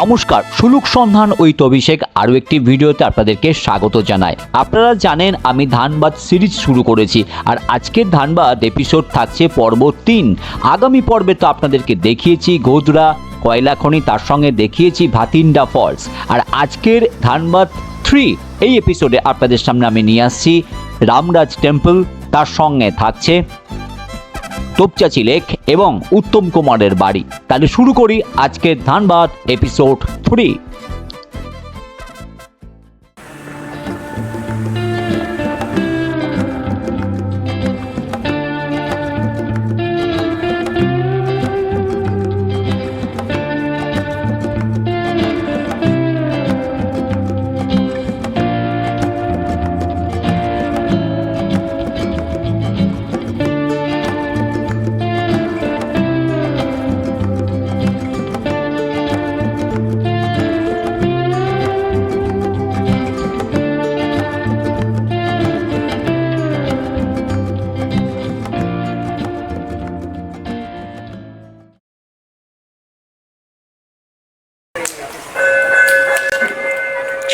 নমস্কার, সুলুক সন্ধান ঐত অভিষেক আরও একটি ভিডিওতে আপনাদেরকে স্বাগত জানাই। আপনারা জানেন আমি ধানবাদ সিরিজ শুরু করেছি আর আজকের ধানবাদ এপিসোড থাকছে পর্ব তিন। আগামী পর্বে তো আপনাদেরকে দেখিয়েছি গোধরা কয়লা খনি, তার সঙ্গে দেখিয়েছি ভাতিন্ডা ফলস। আর আজকের ধানবাদ থ্রি এই এপিসোডে আপনাদের সামনে আমি নিয়ে আসছি রামরাজ টেম্পল তার সঙ্গে থাকছে তোপচাচি লেক এবং উত্তম কুমারের বাড়ি। তাহলে শুরু করি আজকের ধানবাদ এপিসোড থ্রি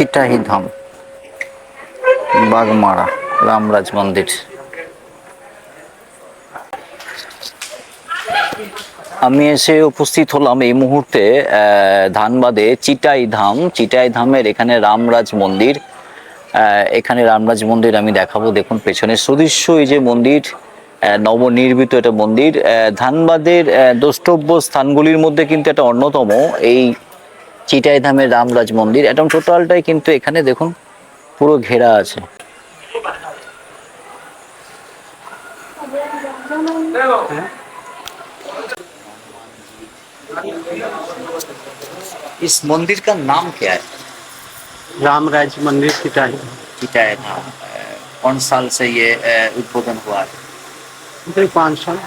চিটাহি ধাম, বাগমারা, রামরাজ মন্দির। আমি এসে উপস্থিত হলাম এই মুহূর্তে ধানবাদে চিটাই ধাম। চিটাই ধামের এখানে রামরাজ মন্দির। এখানে রামরাজ মন্দির আমি দেখাবো। দেখুন, পেছনে সুদৃশ্য এই যে মন্দির নবনির্মিত এটা মন্দির। ধানবাদের দ্রষ্টব্য স্থানগুলির মধ্যে কিন্তু এটা অন্যতম। এই চিটাই ধামের রামরাজ মন্দির একদম টোটালটাই কিন্তু এখানে দেখুন পুরো ঘেরা আছে इस मंदिर का नाम क्या है रामराज मंदिर सिटाही चिटाई धाम अ, कौन साल से ये अ, उद्बोधन हुआ है इधर पाँच साल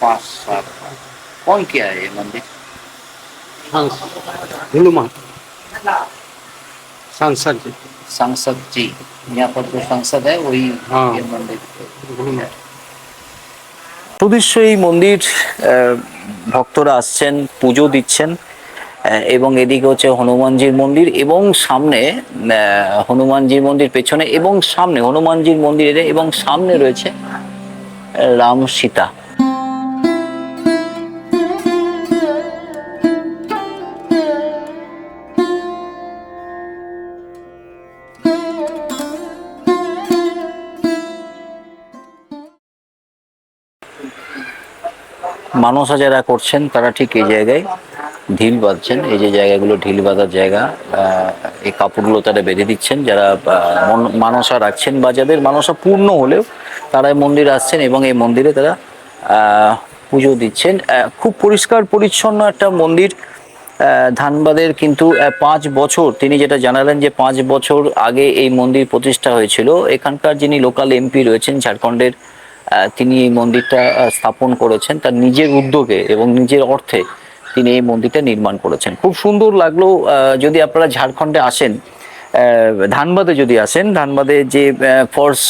पाँच साल कौन किया है ये मंदिर सांसद हनुमान सांसद जी सांसद जी यहाँ पर जो सांसद है वही हाँ। ये मंदिर हनुमान সুদৃশ্য এই মন্দির আহ, ভক্তরা আসছেন পুজো দিচ্ছেন আহ, এবং এদিকে হচ্ছে হনুমানজির মন্দির এবং সামনে আহ, হনুমানজির মন্দির পেছনে এবং সামনে হনুমানজির মন্দিরের এবং সামনে রয়েছে আহ, রাম সীতা মানসা যারা করছেন, তারা ঠিক এই জায়গায় ঢিল বাঁধছেন। এই যে জায়গাগুলো ঢিল বাঁধার জায়গা এই কাপড়গুলো তারা বেঁধে দিচ্ছেন। যারা মানসা রাখছেন বা যাদের মানসা পূর্ণ হলেও তারা মন্দিরে আসছেন এবং এই মন্দিরে তারা পুজো দিচ্ছেন। খুব পরিষ্কার পরিচ্ছন্ন একটা মন্দির ধানবাদের কিন্তু পাঁচ বছর, তিনি যেটা জানালেন যে পাঁচ বছর আগে এই মন্দির প্রতিষ্ঠা হয়েছিল। এখানকার যিনি লোকাল এমপি রয়েছেন, ঝাড়খণ্ডের তিনি এই মন্দিরটা স্থাপন করেছেন তার নিজের উদ্যোগে এবং নিজের অর্থে তিনি এই মন্দিরটা নির্মাণ করেছেন। খুব সুন্দর লাগল যদি আপনারা ঝাড়খণ্ডে আসেন ধানবাদে যদি আসেন, ধানবাদে যে ফোর্স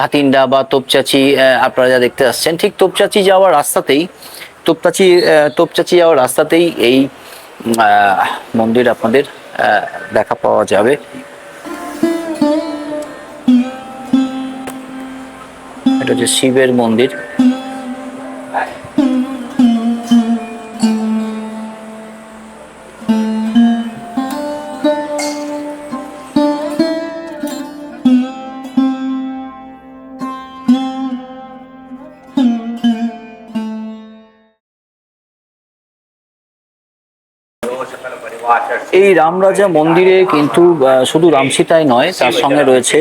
ভাতিন্ডা বা তোপচাচি আপনারা যা দেখতে আসছেন, ঠিক তোপচাচি যাওয়ার রাস্তাতেই, তোপচাচি তোপচাচি যাওয়ার রাস্তাতেই এই মন্দির আপনাদের দেখা পাওয়া যাবে। এটা হচ্ছে শিবের মন্দির। এই রামরাজা মন্দিরে কিন্তু শুধু রামসীতাই নয়, তার সঙ্গে রয়েছে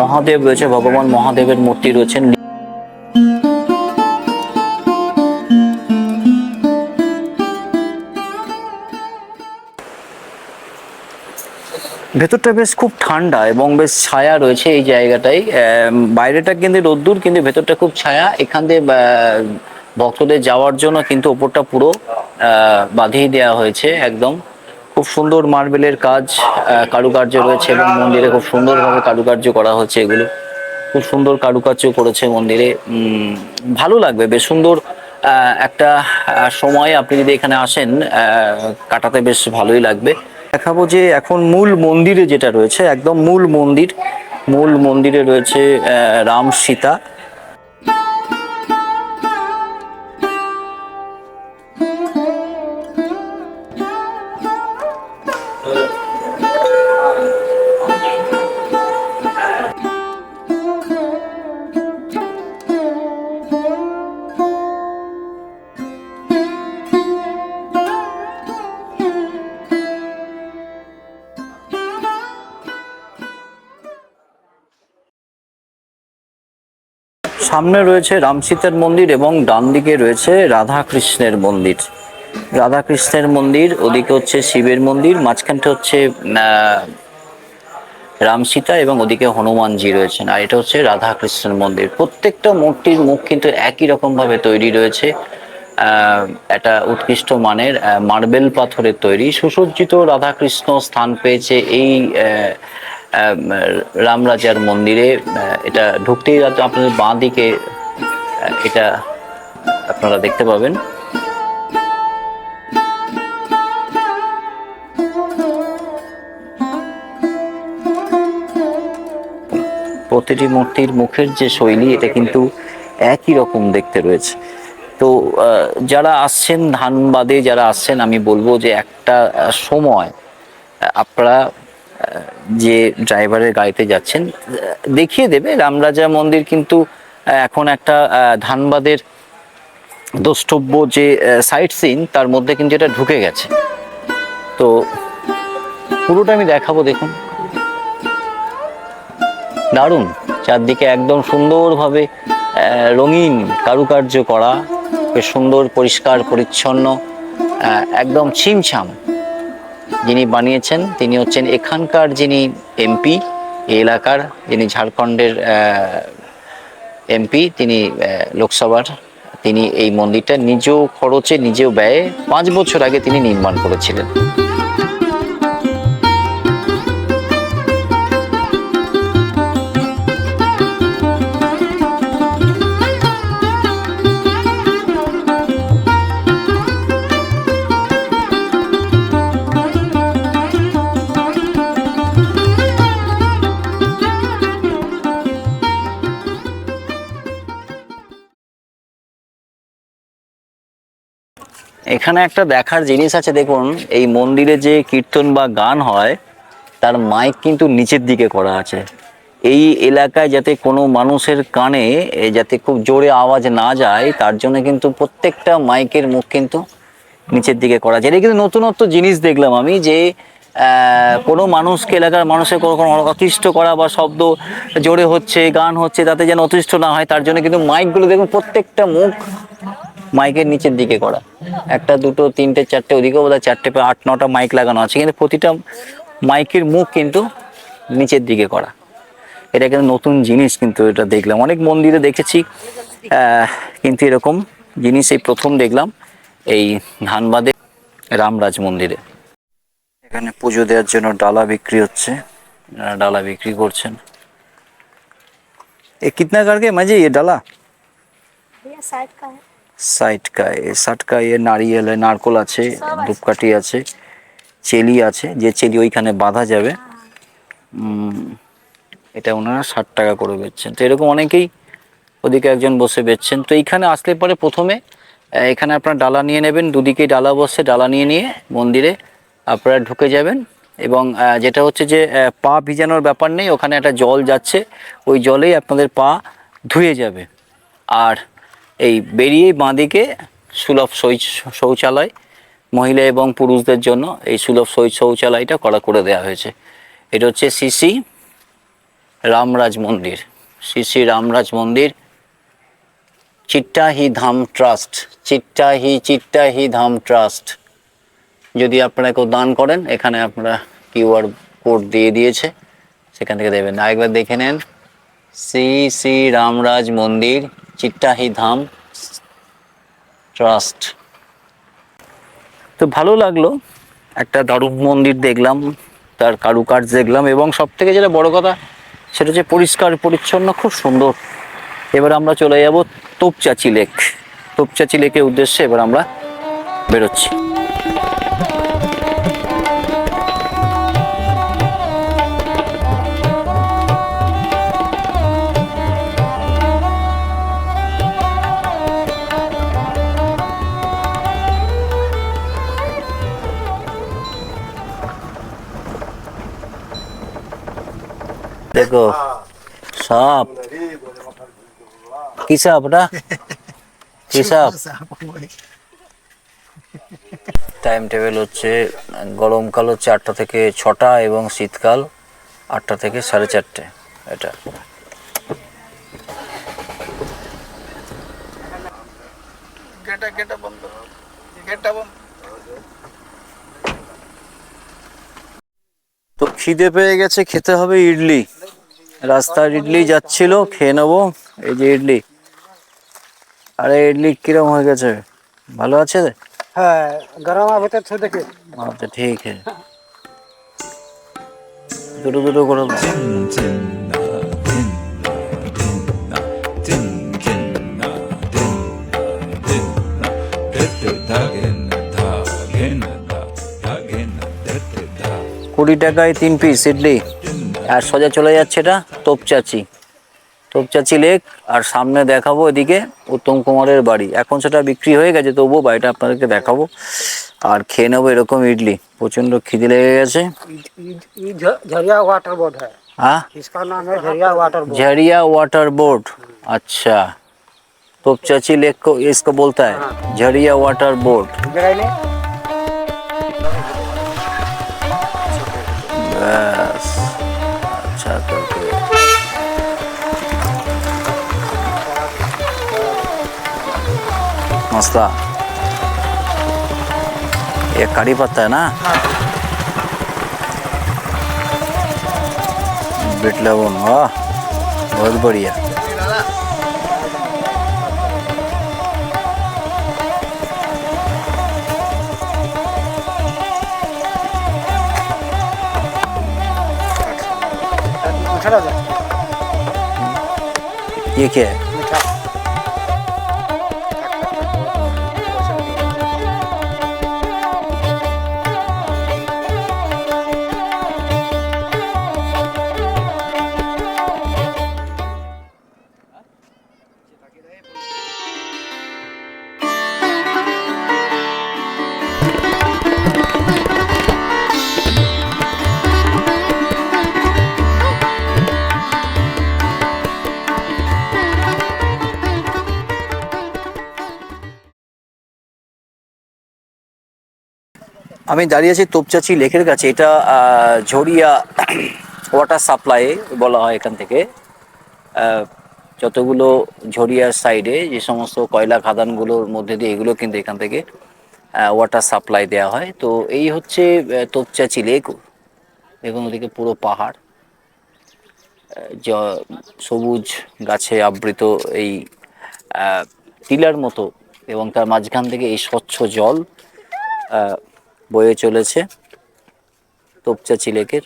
মহাদেব রয়েছে, ভগবান মহাদেবের মূর্তি রয়েছেন ভেতরটা বেশ খুব ঠান্ডা এবং বেশ ছায়া রয়েছে এই জায়গাটাই বাইরেটা কিন্তু রোদ্দুর, কিন্তু ভেতরটা খুব ছায়া। এখান দিয়ে ভক্তদের যাওয়ার জন্য কিন্তু ওপরটা পুরো বাঁধিয়ে দেওয়া হয়েছে একদম। খুব সুন্দর মার্বেলের কাজ কারুকার্য রয়েছে এবং মন্দিরে খুব সুন্দরভাবে কারুকার্য করা হচ্ছে এগুলো। খুব সুন্দর কারুকার্য করেছে মন্দিরে। ভালো লাগবে, বেশ সুন্দর একটা সময় আপনি যদি এখানে আসেন কাটাতে বেশ ভালোই লাগবে। দেখাবো যে এখন মূল মন্দিরে যেটা রয়েছে, একদম মূল মন্দির। মূল মন্দিরে রয়েছে রাম সীতা। সামনে রয়েছে রামসীতার মন্দির এবং ডান দিকে রয়েছে রাধা কৃষ্ণের মন্দির। রাধা কৃষ্ণের মন্দির ওদিকে হচ্ছে শিবের মন্দির মাঝখানটা হচ্ছে আহ, রামসীতা এবং ওদিকে হনুমানজি রয়েছেন। আর এটা হচ্ছে রাধা কৃষ্ণের মন্দির। প্রত্যেকটা মূর্তির মুখ কিন্তু একই রকম ভাবে তৈরি রয়েছে। একটা উৎকৃষ্ট মানের মার্বেল পাথরের তৈরি। সুসজ্জিত রাধাকৃষ্ণ স্থান পেয়েছে এই রামরাজার মন্দিরে এটা ঢুকতেই যাতে আপনাদের বাঁ দিকে এটা আপনারা দেখতে পাবেন। প্রতিটি মূর্তির মুখের যে শৈলী, এটা কিন্তু একই রকম দেখতে রয়েছে। তো যারা আসছেন ধানবাদে, যারা আসছেন, আমি বলব যে একটা সময় আপনারা যে ড্রাইভারের গাড়িতে যাচ্ছেন দেখিয়ে দেবে। রামরাজা মন্দির কিন্তু এখন একটা ধানবাদের দ্রষ্টব্য যে সাইট সিন তার মধ্যে কিন্তু এটা ঢুকে গেছে। তো পুরোটা আমি দেখাবো, দেখুন। দারুণ। চারদিকে একদম সুন্দরভাবে রঙিন কারুকার্য করা, বেশ সুন্দর, পরিষ্কার, পরিচ্ছন্ন একদম ছিমছাম। যিনি বানিয়েছেন, তিনি হচ্ছেন এখানকার যিনি এমপি, এই এলাকার যিনি ঝাড়খণ্ডের এমপি, তিনি লোকসভার, তিনি এই মন্দিরটা নিজেও খরচে, নিজেও ব্যয়ে পাঁচ বছর আগে তিনি নির্মাণ করেছিলেন। এখানে একটা দেখার জিনিস আছে, দেখুন, এই মন্দিরে যে কীর্তন বা গান হয়, তার মাইক কিন্তু নিচের দিকে করা আছে। এই এলাকায় যাতে কোনো মানুষের কানে যাতে খুব জোরে আওয়াজ না যায়, তার জন্য কিন্তু প্রত্যেকটা মাইকের মুখ কিন্তু নিচের দিকে করা আছে। এটা কিন্তু নতুনত্ব জিনিস দেখলাম আমি যে কোনো মানুষকে, এলাকার মানুষের কোনো কোনো অতিষ্ঠ করা বা শব্দ জোরে হচ্ছে, গান হচ্ছে, তাতে যেন অতিষ্ঠ না হয়, তার জন্য কিন্তু মাইকগুলো দেখুন, প্রত্যেকটা মুখ মাইকের নিচের দিকে করা একটা দুটো তিনটে চারটে ওদিকেও বোধ চারটে বা আট নটা মাইক লাগানো আছে কিন্তু প্রতিটা মাইকের মুখ কিন্তু নিচের দিকে করা এটা কিন্তু নতুন জিনিস কিন্তু এটা দেখলাম অনেক মন্দিরে দেখেছি আহ, কিন্তু এরকম জিনিস এই প্রথম দেখলাম এই ধানবাদে রামরাজ মন্দিরে এখানে পুজো দেওয়ার জন্য ডালা বিক্রি হচ্ছে এনারা ডালা বিক্রি করছেন এ কিতনা করকে মাঝে ये ডালা भैया साइड का है সাইটকায় সাটকায়ে নারিয়েল নারকোল আছে ধূপকাঠি আছে চেলি আছে যে চেলি ওইখানে বাঁধা যাবে। এটা ওনারা ষাট টাকা করে বেচছেন। তো এরকম অনেকেই ওদিকে একজন বসে বেচছেন। তো এইখানে আসলে পরে প্রথমে এখানে আপনারা ডালা নিয়ে নেবেন দুদিকেই ডালা বসে ডালা নিয়ে নিয়ে মন্দিরে আপনারা ঢুকে যাবেন। এবং যেটা হচ্ছে যে পা ভিজানোর ব্যাপার নেই ওখানে একটা জল যাচ্ছে ওই জলেই আপনাদের পা ধুয়ে যাবে। আর এই বেরিয়ে বাঁদিকে সুলভ শৌচ- শৌচালয়, মহিলা এবং পুরুষদের জন্য এই সুলভ শৌচ- শৌচালয়টা করা করে দেওয়া হয়েছে। এটা হচ্ছে সিসি রামরাজ মন্দির। শ্রী শ্রী রামরাজ মন্দির, চিট্টাহি ধাম ট্রাস্ট, চিট্টাহি চিট্টাহি ধাম ট্রাস্ট। যদি আপনারা কেউ দান করেন, এখানে আপনারা কিউআর কোড দিয়ে দিয়েছে, সেখান থেকে দেবেন। আরেকবার দেখে নেন। শ্রী শ্রী রামরাজ মন্দির চিট্টাহি ধাম ট্রাস্ট। তো ভালো লাগল, একটা দারুণ মন্দির দেখলাম, তার কারুকার্য দেখলাম, এবং সব থেকে যেটা বড় কথা, সেটা হচ্ছে পরিষ্কার, পরিচ্ছন্ন, খুব সুন্দর। এবার আমরা চলে যাব তোপচাচি লেক। তোপচাচি লেকের উদ্দেশ্যে এবার আমরা বেরোচ্ছি। দেখো সাপ। কি সাপ ওটা? কি সাপ? টাইম টেবিল হচ্ছে গরমকাল হচ্ছে আটটা থেকে ছটা এবং শীতকাল আটটা থেকে সাড়ে চারটে এটা। তো খিদে পেয়ে গেছে খেতে হবে ইডলি। রাস্তার ইডলি যাচ্ছিল খেয়ে নেব। এই যে ইডলি। আরে ইডলি কিরম হয়ে গেছে? ভালো আছে? হ্যাঁ গরম আবে তো ছু দেখে। আচ্ছা ঠিক আছে। দুটো দুটো করে কুড়ি টাকায় তিন পিস ইডলি। আর সোজা চলে যাচ্ছে এটা তোপচাচি তোপচাচি লেক আর সামনে দেখাবো এদিকে উত্তম কুমারের বাড়ি এখন সেটা বিক্রি হয়ে গেছে তবুও বাড়িটা আপনাদেরকে দেখাবো আর খেয়ে নেবো এরকম ইডলি প্রচন্ড খিদে লেগে গেছে ये झरिया वाटर बोर्ड है হ্যাঁ इसका नाम है Jharia water board Jharia water board अच्छा तोपचाची लेक को इसको बोलता है झरिया वाटर बोर्ड बस मस्त ये कड़ी पत्ता है ना बीट लवन वाह बहुत बढ़िया ये क्या है আমি দাঁড়িয়ে আছি তোপচাচি লেকের কাছে। এটা ঝরিয়া ওয়াটার সাপ্লাই বলা হয় এখান থেকে। যতগুলো ঝরিয়ার সাইডে যে সমস্ত কয়লা খাদানগুলোর মধ্যে দিয়ে এগুলো কিন্তু এখান থেকে ওয়াটার সাপ্লাই দেওয়া হয়। তো এই হচ্ছে তোপচাচি লেক এবং ওদিকে পুরো পাহাড়। জ- সবুজ গাছে আবৃত এই টিলার মতো এবং তার মাঝখান থেকে এই স্বচ্ছ জল বয়ে চলেছে তোপচাচি লেকের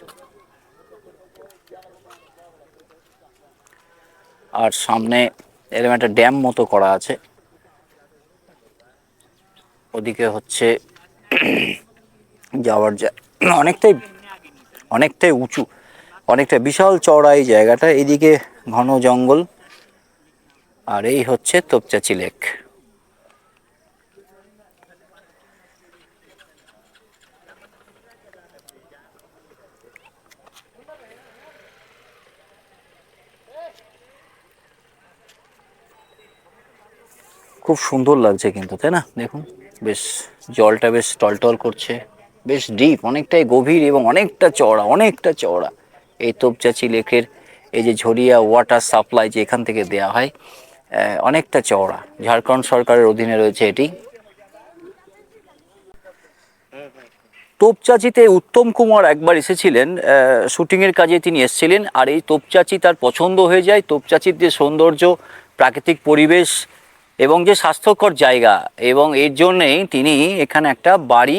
আর সামনে এরকম একটা ড্যাম মতো করা আছে। ওদিকে হচ্ছে যাওয়ার যা অনেকটাই অনেকটাই উঁচু অনেকটা বিশাল চওড়া এই জায়গাটা। এদিকে ঘন জঙ্গল। আর এই হচ্ছে তোপচাচি লেক খুব সুন্দর লাগছে কিন্তু, তাই না? দেখুন, বেশ জলটা বেশ টলটল করছে, বেশ ডিপ অনেকটাই গভীর এবং অনেকটা চওড়া অনেকটা চওড়া। এই তোপচাচি লেকের এই যে ঝরিয়া ওয়াটার সাপ্লাই যে এখান থেকে দেয়া হয় অনেকটা চওড়া। ঝাড়খণ্ড সরকারের অধীনে রয়েছে এটি। তোপচাচিতে উত্তম কুমার একবার এসেছিলেন শুটিংয়ের কাজে তিনি এসেছিলেন, আর এই তোপচাচি তার পছন্দ হয়ে যায়। তোপচাচির যে সৌন্দর্য, প্রাকৃতিক পরিবেশ এবং যে স্বাস্থ্যকর জায়গা এবং এর জন্যেই তিনি এখানে একটা বাড়ি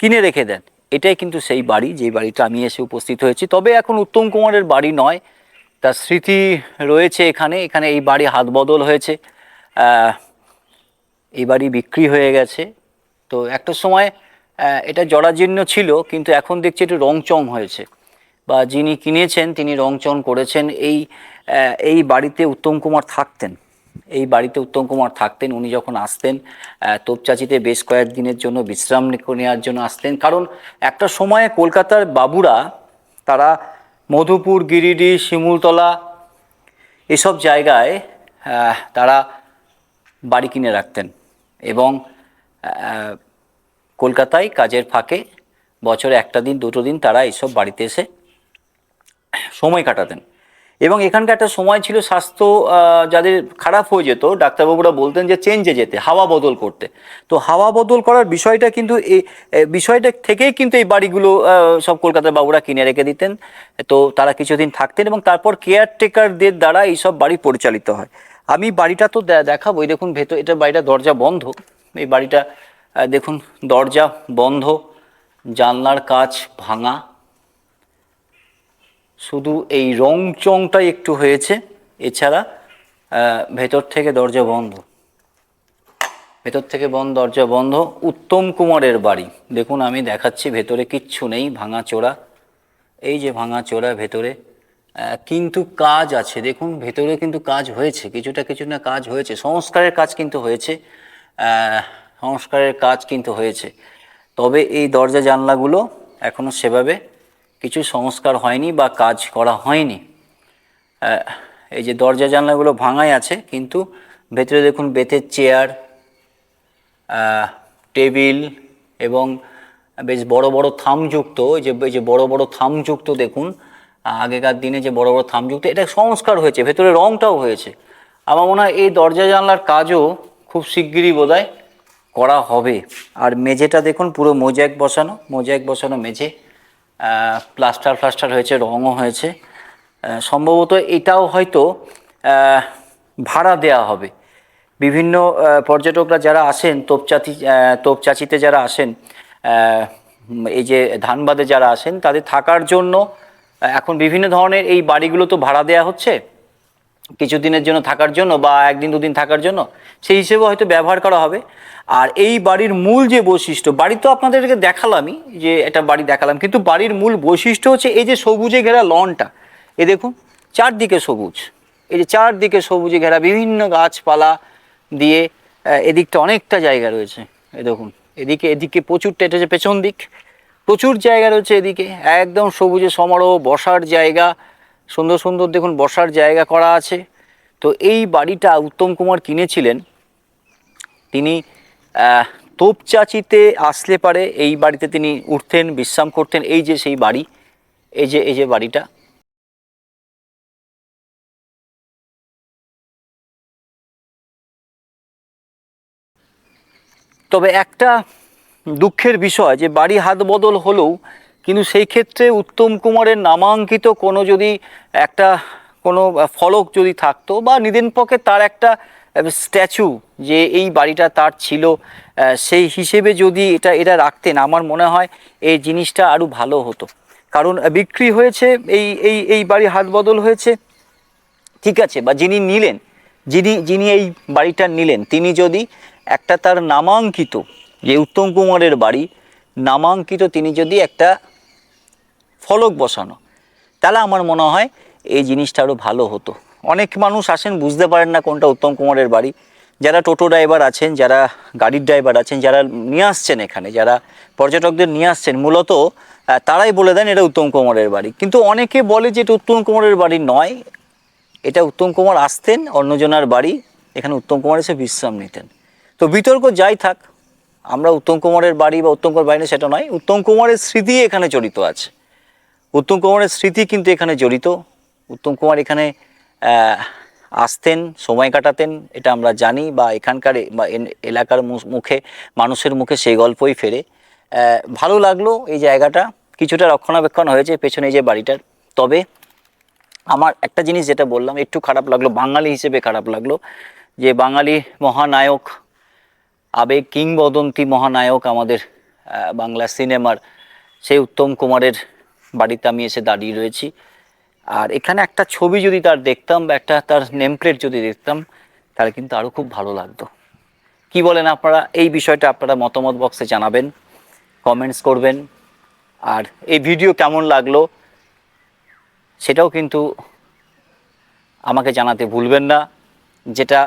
কিনে রেখে দেন। এটাই কিন্তু সেই বাড়ি যেই বাড়িটা আমি এসে উপস্থিত হয়েছি। তবে এখন উত্তম কুমারের বাড়ি নয়, তার স্মৃতি রয়েছে এখানে। এখানে এই বাড়ি হাত বদল হয়েছে এই বাড়ি বিক্রি হয়ে গেছে। তো একটা সময় এটা জরাজীর্ণ ছিল, কিন্তু এখন দেখছি একটু রংচং হয়েছে। বা যিনি কিনেছেন, তিনি রংচং করেছেন। এই এই বাড়িতে উত্তম কুমার থাকতেন। এই বাড়িতে উত্তম কুমার থাকতেন, উনি যখন আসতেন তোপচাচিতে বেশ কয়েকদিনের জন্য বিশ্রাম নেওয়ার জন্য আসতেন। কারণ একটা সময়ে কলকাতার বাবুরা, তারা মধুপুর, গিরিডি, শিমুলতলা এসব জায়গায় তারা বাড়ি কিনে রাখতেন এবং কলকাতায় কাজের ফাঁকে বছরে একটা দিন, দুটো দিন তারা এইসব বাড়িতে এসে সময় কাটাতেন। এবং এখানকার একটা সময় ছিল স্বাস্থ্য যাদের খারাপ হয়ে যেত, ডাক্তারবাবুরা বলতেন যে চেঞ্জে যেতে, হাওয়া বদল করতে। তো হাওয়া বদল করার বিষয়টা কিন্তু এই বিষয়টা থেকেই কিন্তু এই বাড়িগুলো সব কলকাতার বাবুরা কিনে রেখে দিতেন। তো তারা কিছুদিন থাকতেন এবং তারপর কেয়ারটেকারদের দ্বারা এইসব বাড়ি পরিচালিত হয়। আমি বাড়িটা তো দেখাবো, এই দেখুন ভেতর, এটা বাড়িটা দরজা বন্ধ। এই বাড়িটা দেখুন, দরজা বন্ধ, জানলার কাচ ভাঙা। শুধু এই রং চংটাই একটু হয়েছে, এছাড়া ভেতর থেকে দরজা বন্ধ। ভেতর থেকে বন্ধ দরজা বন্ধ, উত্তম কুমারের বাড়ি। দেখুন, আমি দেখাচ্ছি, ভেতরে কিচ্ছু নেই ভাঙা চোরা এই যে ভাঙা চোরা ভেতরে কিন্তু কাজ আছে। দেখুন, ভেতরে কিন্তু কাজ হয়েছে, কিছুটা কিছু না কাজ হয়েছে। সংস্কারের কাজ কিন্তু হয়েছে সংস্কারের কাজ কিন্তু হয়েছে। তবে এই দরজা জানলাগুলো এখনও সেভাবে কিছু সংস্কার হয়নি বা কাজ করা হয়নি। এই যে দরজা জানলাগুলো ভাঙাই আছে, কিন্তু ভেতরে দেখুন বেতের চেয়ার টেবিল এবং বেশ বড় বড় থামযুক্ত যে যে বড় বড় থামযুক্ত দেখুন, আগেকার দিনে যে বড় বড় থামযুক্ত, এটা সংস্কার হয়েছে, ভেতরে রংটাও হয়েছে। আমার মনে হয় এই দরজা জানলার কাজও খুব শিগগিরই বোধহয় করা হবে। আর মেঝেটা দেখুন পুরো মোজাইক বসানো মোজাইক বসানো মেঝে। প্লাস্টার ফ্লাস্টার হয়েছে, রঙও হয়েছে। সম্ভবত এটাও হয়তো ভাড়া দেয়া হবে। বিভিন্ন পর্যটকরা যারা আসেন তোপচাচি তোপচাচিতে যারা আসেন এই যে ধানবাদে যারা আসেন, তাদের থাকার জন্য এখন বিভিন্ন ধরনের এই বাড়িগুলো তো ভাড়া দেয়া হচ্ছে। কিছুদিনের জন্য থাকার জন্য বা একদিন দুদিন থাকার জন্য, সেই হিসেবে হয়তো ব্যবহার করা হবে। আর এই বাড়ির মূল যে বৈশিষ্ট্য, বাড়ি তো আপনাদেরকে দেখালামই যে এটা বাড়ি দেখালাম, কিন্তু বাড়ির মূল বৈশিষ্ট্য হচ্ছে এই যে সবুজে ঘেরা লনটা। এ দেখুন, চারদিকে সবুজ। এই যে চারদিকে সবুজে ঘেরা বিভিন্ন গাছপালা দিয়ে এদিকটা অনেকটা জায়গা রয়েছে। এ দেখুন, এদিকে এদিকে প্রচুরটা, এটা হচ্ছে পেছন দিক। প্রচুর জায়গা রয়েছে এদিকে। একদম সবুজে সমারোহ, বসার জায়গা। সুন্দর সুন্দর দেখুন বসার জায়গা করা আছে। তো এই বাড়িটা উত্তম কুমার কিনেছিলেন। তিনি তোপচাচিতে আসলে পারে এই বাড়িতে তিনি উঠতেন, বিশ্রাম করতেন। এই যে সেই বাড়ি, এই যে এই যে বাড়িটা। তবে একটা দুঃখের বিষয় যে বাড়ি হাত বদল হলেও কিন্তু সেই ক্ষেত্রে উত্তম কুমারের নামাঙ্কিত কোনো যদি একটা কোনো ফলক যদি থাকতো বা নিদেন পক্ষে তার একটা স্ট্যাচু যে এই বাড়িটা তার ছিল সেই হিসেবে যদি এটা এটা রাখতেন, আমার মনে হয় এই জিনিসটা আরও ভালো হতো। কারণ বিক্রি হয়েছে, এই এই এই বাড়ি হাত বদল হয়েছে। ঠিক আছে, বা যিনি নিলেন, যিনি যিনি এই বাড়িটা নিলেন, তিনি যদি একটা তার নামাঙ্কিত, যে উত্তম কুমারের বাড়ি, নামাঙ্কিত তিনি যদি একটা ফলক বসানো। তাহলে আমার মনে হয় এই জিনিসটা আরও ভালো হতো। অনেক মানুষ আসেন, বুঝতে পারেন না কোনটা উত্তম কুমারের বাড়ি। যারা টোটো ড্রাইভার আছেন, যারা গাড়ির ড্রাইভার আছেন, যারা নিয়ে আসছেন এখানে, যারা পর্যটকদের নিয়ে আসছেন, মূলত তারাই বলে দেন এটা উত্তম কুমারের বাড়ি। কিন্তু অনেকে বলে যে এটা উত্তম কুমারের বাড়ি নয়। এটা উত্তম কুমার আসতেন, অন্যজনার বাড়ি, এখানে উত্তম কুমার এসে বিশ্রাম নিতেন। তো বিতর্ক যাই থাক, আমরা উত্তম কুমারের বাড়ি বা উত্তম কুমার বাড়ি সেটা নয়, উত্তম কুমারের স্মৃতি এখানে জড়িত আছে। উত্তম কুমারের স্মৃতি কিন্তু এখানে জড়িত। উত্তম কুমার এখানে আসতেন, সময় কাটাতেন, এটা আমরা জানি, বা এখানকার বা এলাকার মুখে, মানুষের মুখে সেই গল্পই ফেরে। ভালো লাগল এই জায়গাটা, কিছুটা রক্ষণাবেক্ষণ হয়েছে পেছনে যে বাড়িটার। তবে আমার একটা জিনিস যেটা বললাম, একটু খারাপ লাগল, বাঙালি হিসেবে খারাপ লাগল, যে বাঙালি মহানায়ক, আবেগ কিংবদন্তি মহানায়ক আমাদের বাংলা সিনেমার সেই উত্তম কুমারের বাড়িতে আমি এসে দাঁড়িয়ে রয়েছি। আর এখানে একটা ছবি যদি তার দেখতাম বা একটা তার নেমপ্লেট যদি দেখতাম, তাহলে কিন্তু আরও খুব ভালো লাগতো। কি বলেন আপনারা? এই বিষয়টা আপনারা মতামত বক্সে জানাবেন কমেন্টস করবেন। আর এই ভিডিও কেমন লাগল সেটাও কিন্তু আমাকে জানাতে ভুলবেন না। যেটা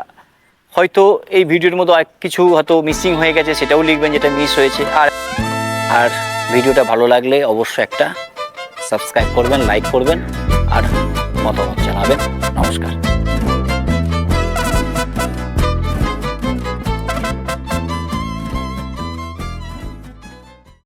হয়তো এই ভিডিওর আর কিছু হয়তো মিসিং হয়ে গেছে, সেটাও লিখবেন যেটা মিস হয়েছে। আর আর ভিডিওটা ভালো লাগলে অবশ্যই একটা সাবস্ক্রাইব করবেন লাইক করবেন আর মতামত জানাবেন। নমস্কার।